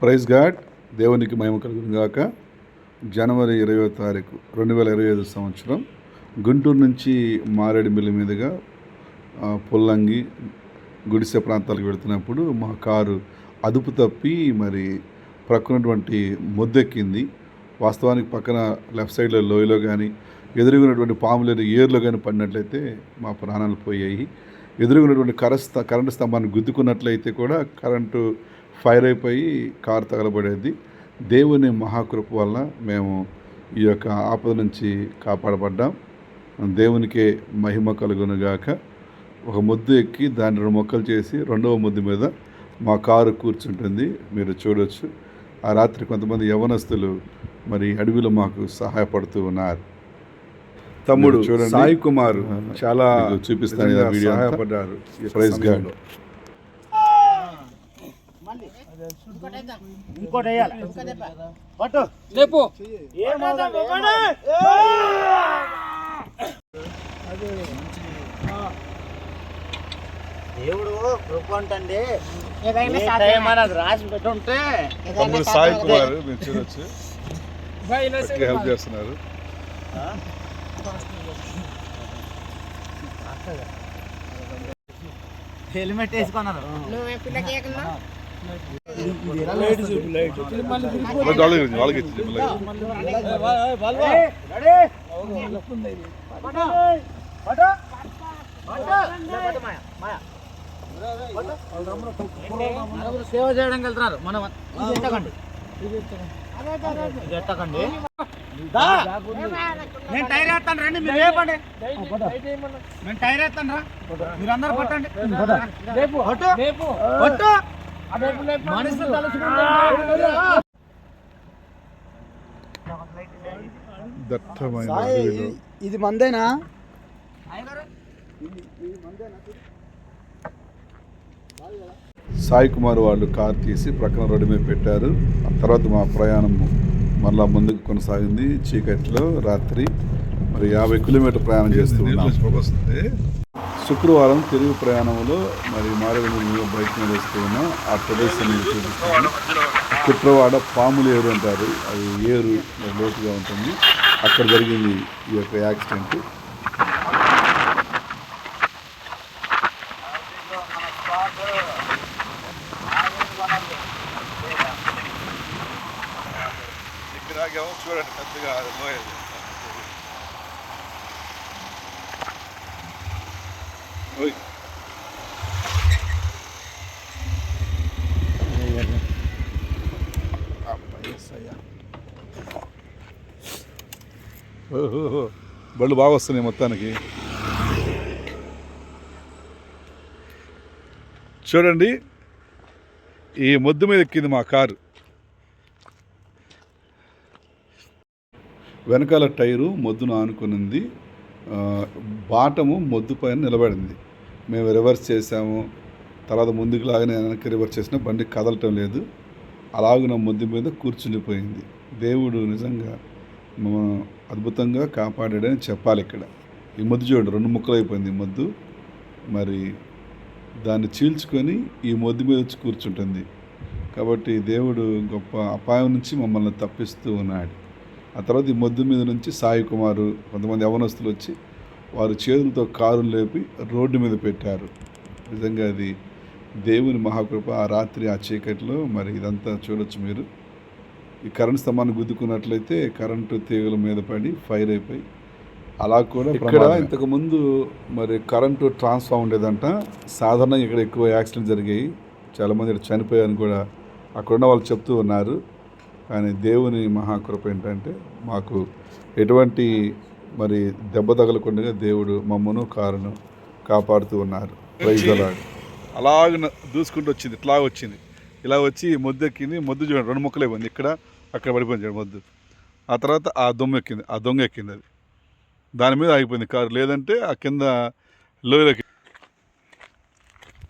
Praise God దేవునికి మహిమ కలుగును గాక. జనవరి ఇరవై తారీఖు రెండు వేల ఇరవై ఐదు సంవత్సరం గుంటూరు నుంచి మారేడుమిల్లి మీదుగా పుల్లంగి గుడిసె ప్రాంతాలకు వెళుతున్నప్పుడు మా కారు అదుపు తప్పి మరి ప్రక్కనటువంటి మొద్దెక్కింది. వాస్తవానికి పక్కన లెఫ్ట్ సైడ్లో లోయలో కానీ ఎదురుగున్నటువంటి పాములేని ఏర్లో కానీ పడినట్లయితే మా ప్రాణాలు పోయాయి. ఎదురుగున్నటువంటి కరస్త కరెంటు స్తంభాన్ని గుద్దుకున్నట్లయితే కూడా కరెంటు ఫైర్ అయిపోయి కారు తగలబడేది. దేవుని మహాకృప వల్ల మేము ఈ యొక్క ఆపద నుంచి కాపాడబడ్డాం. దేవునికే మహిమ కలుగునుగాక. ఒక ముద్దు ఎక్కి దాన్ని రెండు మొక్కలు చేసి రెండవ ముద్దు మీద మా కారు కూర్చుంటుంది. మీరు చూడొచ్చు. ఆ రాత్రి కొంతమంది యవనస్తులు మరి అడవిలో మాకు సహాయపడుతూ ఉన్నారు. తమ్ముడు. సాయి కుమార్ చాలా చూపిస్తాను. సహాయపడ్డారు ప్రైజ్ సమయంలో. ఇంకోటి వేయాలి పట్టు. లేపు. దేవుడు కృప మనకు రాసి పెట్టుంటే. సాయి కుమార్ మీరు చూడొచ్చు. హెల్ప్ చేస్తున్నారు. హెల్మెట్ వేసుకున్నారు. సేవ చేయడానికి వెళ్తున్నారు మనం ఇది ఎత్తకండి నేను టైర్ వేస్తాను రండి మీరు వేపండి నేను టైర్ వేస్తాను రా మీరు అందరు పట్టండి పట్టు. ఇది మందేనా? సాయి కుమార్ వాళ్ళు కార్ తీసి ప్రక్కన రోడ్డు మీద పెట్టారు. ఆ తర్వాత మా ప్రయాణం మళ్ళా ముందుకు కొనసాగింది. చీకట్లో రాత్రి మరి యాభై కిలోమీటర్ ప్రయాణం చేస్తూ ఉన్నాం. శుక్రవారం తిరుగు ప్రయాణంలో మరి మారేడు బైక్ మీద వస్తూ ఉన్నాం ఆ ప్రదేశం చూపిస్తాను కుట్రవాడ పాములు ఏరు అంటారు. అది ఏరు లోతుగా ఉంటుంది. అక్కడ జరిగింది ఈ యొక్క యాక్సిడెంట్. చూడండి పెద్దగా బళ్ళు బాగా వస్తున్నాయి మొత్తానికి. చూడండి ఈ మొద్దు మీద ఎక్కింది మా కారు. వెనకాల టైరు మొద్దును ఆనుకునింది. బాటము మొద్దు పైన నిలబడింది. మేము రివర్స్ చేసాము తర్వాత ముందుకు లాగానే వెనక్కి రివర్స్ చేసినా బండి కదలటం లేదు. అలాగున ముద్దు మీద కూర్చుండిపోయింది. దేవుడు నిజంగా మమ్మల్ని అద్భుతంగా కాపాడాడని చెప్పాలి ఇక్కడ. ఈ మొద్దు చూడండి రెండు ముక్కలు అయిపోయింది ఈ ముద్దు. మరి దాన్ని చీల్చుకొని ఈ మొద్దు మీద వచ్చి కూర్చుంటుంది. కాబట్టి దేవుడు గొప్ప అపాయం నుంచి మమ్మల్ని తప్పిస్తూ ఉన్నాడు. ఆ తర్వాత ఈ మొద్దు మీద నుంచి సాయి కుమారు కొంతమంది యవనస్తులు వచ్చి వారు చేతులతో కారును లేపి రోడ్డు మీద పెట్టారు. నిజంగా అది దేవుని మహాకృప. ఆ రాత్రి ఆ చీకట్లో మరి ఇదంతా చూడొచ్చు మీరు. ఈ కరెంట్ స్తంభాన్ని గుద్దుకున్నట్లయితే కరెంటు తీగల మీద పడి ఫైర్ అయిపోయి అలా కూడా ఇక్కడ ఇంతకు ముందు మరి కరెంటు ట్రాన్స్ఫార్మ్ ఉండేదంట. సాధారణంగా ఇక్కడ ఎక్కువ యాక్సిడెంట్ జరిగాయి. చాలామంది ఇక్కడ చనిపోయారని కూడా అక్కడున్న వాళ్ళు చెప్తూ ఉన్నారు. కానీ దేవుని మహాకృప ఏంటంటే మాకు ఎటువంటి మరి దెబ్బ తగలకుండా దేవుడు మమ్మను కారును కాపాడుతూ ఉన్నారు. అలాగ అలాగ దూసుకుంటూ వచ్చింది. ఇట్లా వచ్చింది. ఇలా వచ్చి మొద్దు ఎక్కింది. మొద్దు చూడండి రెండు మొక్కలు అయిపోయింది ఇక్కడ అక్కడ పడిపోయింది చూడండి మొద్దు. ఆ తర్వాత ఆ దొమ్మ ఎక్కింది. ఆ దొంగ ఎక్కింది అది. దాని మీద ఆగిపోయింది కారు. లేదంటే ఆ కింద లోయలోకి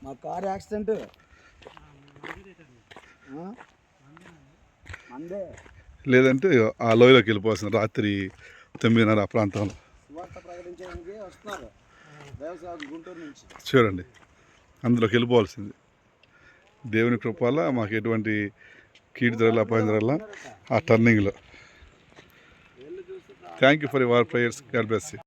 మా కార్ యాక్సిడెంట్. మందే. లేదంటే ఆ లోయలోకి వెళ్ళిపోవాల్సింది. రాత్రి తొమ్మిదిన్నర ఆ ప్రాంతంలో. చూడండి అందులోకి వెళ్ళిపోవాల్సింది. దేవుని కృప వల్ల మాకు ఎటువంటి కీడు ధరల అపాయం ధరల ఆ టర్నింగ్లో thank you for your prayers God bless